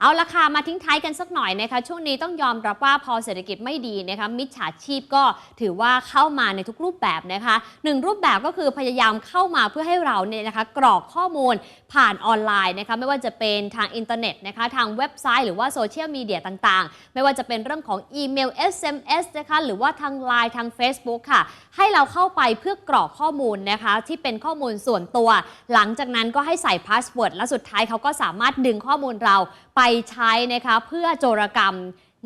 เอาละค่ะมาทิ้งท้ายกันสักหน่อยนะคะช่วงนี้ต้องยอมรับว่าพอเศรษฐกิจไม่ดีนะคะมิจฉาชีพก็ถือว่าเข้ามาในทุกรูปแบบนะคะหนึ่งรูปแบบก็คือพยายามเข้ามาเพื่อให้เราเนี่ยนะคะกรอกข้อมูลผ่านออนไลน์นะคะไม่ว่าจะเป็นทางอินเทอร์เน็ตนะคะทางเว็บไซต์หรือว่าโซเชียลมีเดียต่างๆ ไม่ว่าจะเป็นเรื่องของอีเมล SMS นะคะหรือว่าทาง Line ทาง Facebook ค่ะ ให้เราเข้าไปเพื่อกรอกข้อมูลนะคะที่เป็นข้อมูลส่วนตัว หลังจากนั้นก็ให้ใส่พาสเวิร์ดและสุดท้ายเขาก็สามารถดึงข้อมูลเราไปใช้นะคะเพื่อโจรกรรม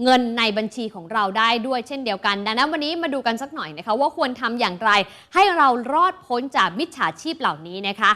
เงินในบัญชีของเราได้ด้วยเช่นเดียวกัน ดังนั้นวันนี้มาดูกันสักหน่อยนะคะว่าควรทำอย่างไรให้เรารอดพ้นจากมิจฉาชีพเหล่านี้นะคะ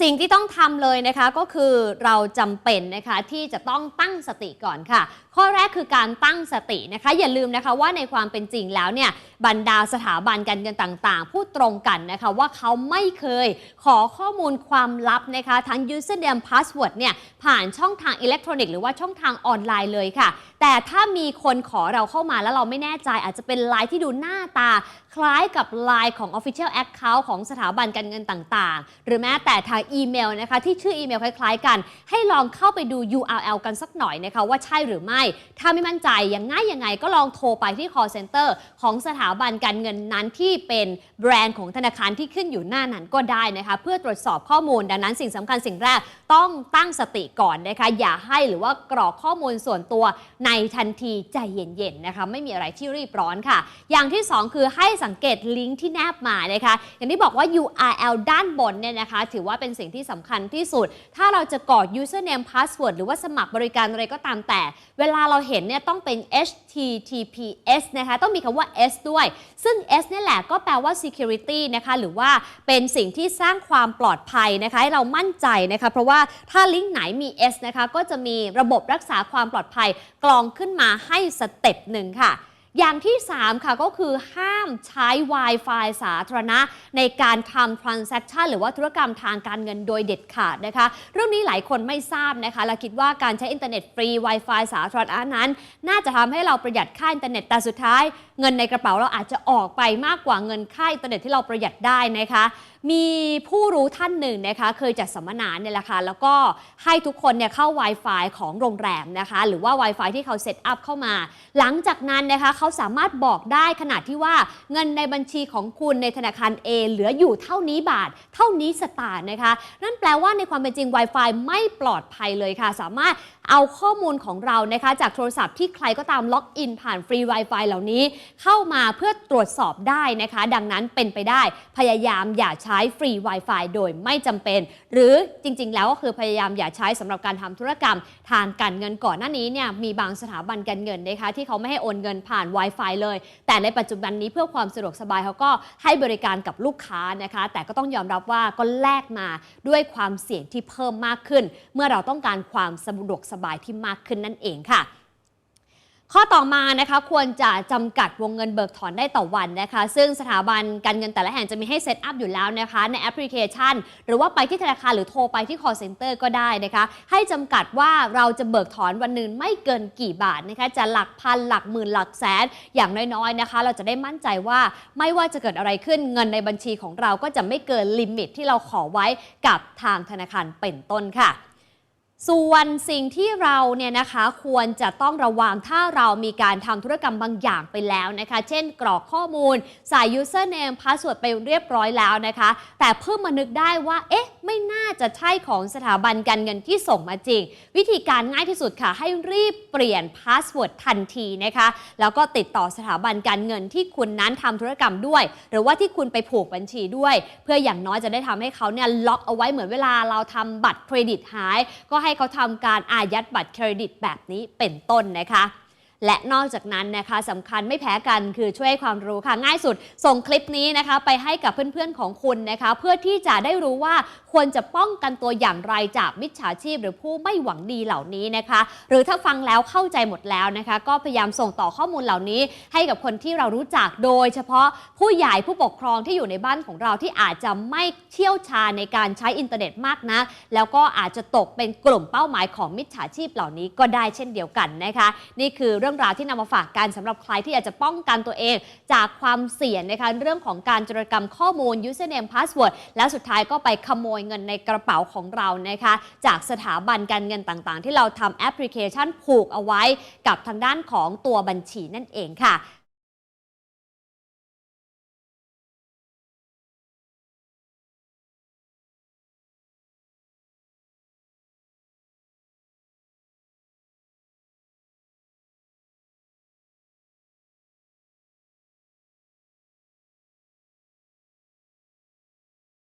สิ่งที่ต้องทำเลยนะคะก็คือเราจำเป็นนะคะที่จะต้องตั้งสติก่อนค่ะข้อแรกคือการตั้งสตินะคะ อย่าลืมนะคะว่าในความเป็นจริงแล้วเนี่ยบรรดาสถาบันการเงินต่างๆ พูดตรงกันนะคะว่าเขาไม่เคยขอข้อมูลความลับนะคะ ทั้ง username password เนี่ยผ่านช่องทางอิเล็กทรอนิกส์หรือว่าช่องทางออนไลน์เลยค่ะ แต่ถ้ามีคนขอเราเข้ามาแล้วเราไม่แน่ใจ อาจจะเป็นไลน์ที่ดูหน้าตา คล้ายกับไลน์ของ Official Account ของสถาบันการเงินต่างๆ หรือแม้แต่ทางอีเมลนะคะที่ชื่ออีเมลคล้ายๆ กัน ให้ลองเข้าไปดู URL กันสักหน่อยนะคะว่าใช่หรือไม่ถ้าไม่มั่นใจยังง่ายยังไงก็ลองโทรไปที่ call center ของสถาบันการเงินนั้นที่เป็นแบรนด์ของธนาคารที่ขึ้นอยู่หน้านั้นก็ได้นะคะเพื่อตรวจสอบข้อมูลดังนั้นสิ่งสำคัญสิ่งแรกต้องตั้งสติก่อนนะคะอย่าให้หรือว่ากรอกข้อมูลส่วนตัวในทันทีใจเย็นๆนะคะไม่มีอะไรที่รีบร้อนค่ะ อย่างที่ 2 คือให้สังเกตลิงก์ที่แนบมานะคะอย่างที่บอกว่า URL ด้านบนเนี่ยนะคะถือว่าเป็นสิ่งที่สำคัญที่สุด ถ้าเราจะกรอก username password หรือว่าสมัครบริการอะไรก็ตามแต่เวลาเราเห็นเนี่ยต้องเป็น HTTPS นะคะ ต้องมีคำว่า S ด้วย ซึ่ง S เนี่ยแหละก็แปลว่า security นะคะ หรือว่าเป็นสิ่งที่สร้างความปลอดภัยนะคะ ให้เรามั่นใจนะคะ เพราะว่าถ้าลิงก์ไหนมี S นะคะ ก็จะมีระบบรักษาความปลอดภัยกรองขึ้นมาให้สเต็ปหนึ่งค่ะ อย่างที่ 3 ค่ะก็คือห้ามใช้ Wi-Fi สาธารณะ ในการทำ transaction หรือว่าธุรกรรมทางการเงินโดยเด็ดขาดนะคะ เรื่องนี้หลายคนไม่ทราบนะคะและคิดว่าการใช้อินเทอร์เน็ตฟรี Wi-Fi สาธารณะนั้น น่าจะทำให้เราประหยัดค่าอินเทอร์เน็ตแต่สุดท้าย เงินในกระเป๋าเราอาจจะออกไปมากกว่าเงินค่าอินเทอร์เน็ตที่เราประหยัดได้นะคะมีผู้รู้ท่านหนึ่งนะคะ เคยจัดสัมมนาเนี่ยแหละค่ะแล้วก็ให้ทุกคนเนี่ยเข้า Wi-Fi ของโรงแรมนะคะ หรือว่า Wi-Fi ที่เขาเซตอัพเข้ามา หลังจากนั้นนะคะเขาสามารถบอกได้ขนาดที่ว่าเงินในบัญชีของคุณในธนาคาร A เหลืออยู่เท่านี้บาท เท่านี้สตางค์นะคะ นั่นแปลว่าในความเป็นจริง Wi-Fi ไม่ปลอดภัยเลยค่ะ สามารถ เอาข้อมูลของเรานะคะจากโทรศัพท์ที่ใครก็ตามล็อกอินผ่านฟรี Wi-Fi เหล่านี้ เข้ามาเพื่อตรวจสอบได้นะคะ ดังนั้นเป็นไปได้พยายามอย่าใช้ฟรี Wi-Fi โดยไม่จำเป็น หรือจริง ๆ แล้วก็คือพยายามอย่าใช้สำหรับการทำธุรกรรมทางการเงินก่อนหน้านี้เนี่ยมีบางสถาบันการเงินนะคะที่เขาไม่ให้โอนเงินผ่าน Wi-Fi เลย แต่ในปัจจุบันนี้เพื่อความสะดวกสบายเขาก็ให้บริการกับลูกค้านะคะ แต่ก็ต้องยอมรับว่าก็แลกมาด้วยความเสี่ยงที่เพิ่มมากขึ้น เมื่อเราต้องการความสะดวกสบายที่มากขึ้นนั่นเองค่ะ ข้อต่อมานะคะควรจะจำกัดวงเงินเบิกถอนได้ต่อวันนะคะ ซึ่งสถาบันการเงินแต่ละแห่งจะมีให้เซตอัพอยู่แล้วนะคะ ในแอปพลิเคชัน หรือว่าไปที่ธนาคารหรือโทรไปที่ call center ก็ได้นะคะ ให้จำกัดว่าเราจะเบิกถอนวันหนึ่งไม่เกินกี่บาทนะคะจะหลักพันหลักหมื่นหลักแสนอย่างน้อยๆนะคะ เราจะได้มั่นใจว่าไม่ว่าจะเกิดอะไรขึ้นเงินในบัญชีของเราก็จะไม่เกินลิมิตที่เราขอไว้กับทางธนาคารเป็นต้นค่ะ ส่วนสิ่งที่เราเนี่ยนะคะควรจะต้องระวังถ้าเรามีการทำธุรกรรมบางอย่างไปแล้วนะคะ เช่นกรอกข้อมูลใส่ username password ไปเรียบร้อยแล้วนะคะ แต่เพิ่งมานึกได้ว่า เอ๊ะ ไม่น่าจะใช่ของสถาบันการเงินที่ส่งมาจริง วิธีการง่ายที่สุดค่ะ ให้รีบเปลี่ยนพาสเวิร์ดทันทีนะคะ แล้วก็ติดต่อสถาบันการเงินที่คุณนั้นทำธุรกรรมด้วย หรือว่าที่คุณไปผูกบัญชีด้วย เพื่ออย่างน้อยจะได้ทำให้เขาเนี่ยล็อกเอาไว้เหมือนเวลาเราทำบัตรเครดิตหาย ก็ให้เขาทำการอายัดบัตรเครดิตแบบนี้เป็นต้นนะคะ และนอกจากนั้นนะคะสำคัญไม่แพ้กันคือช่วยให้ความรู้ค่ะ ง่ายสุด ส่งคลิปนี้นะคะ ไปให้กับเพื่อนๆของคุณนะคะ เพื่อที่จะได้รู้ว่าควรจะป้องกันตัวอย่างไรจากมิจฉาชีพ หรือผู้ไม่หวังดีเหล่านี้นะคะ หรือถ้าฟังแล้วเข้าใจหมดแล้วนะคะ ก็พยายามส่งต่อข้อมูลเหล่านี้ให้กับคนที่เรารู้จักโดย เฉพาะผู้ใหญ่ผู้ปกครองที่อยู่ในบ้านของเราที่อาจจะไม่เชี่ยวชาญในการใช้อินเทอร์เน็ตมากนะ แล้วก็อาจจะตกเป็นกลุ่มเป้าหมายของมิจฉาชีพเหล่านี้ก็ได้เช่นเดียวกันนะคะ นี่คือเรื่องรื่องราวที่นำมาฝากกันสำหรับใครที่อยากจะป้องกันตัวเอง จากความเสี่ยงนะคะเรื่องของการจรกรรมข้อมูล username password แล้วสุดท้ายก็ไปขโมยเงินในกระเป๋าของเรานะคะจากสถาบันการเงินต่างๆ ที่เราทำแอปพลิเคชันผูกเอาไว้กับทางด้านของตัวบัญชีนั่นเองค่ะ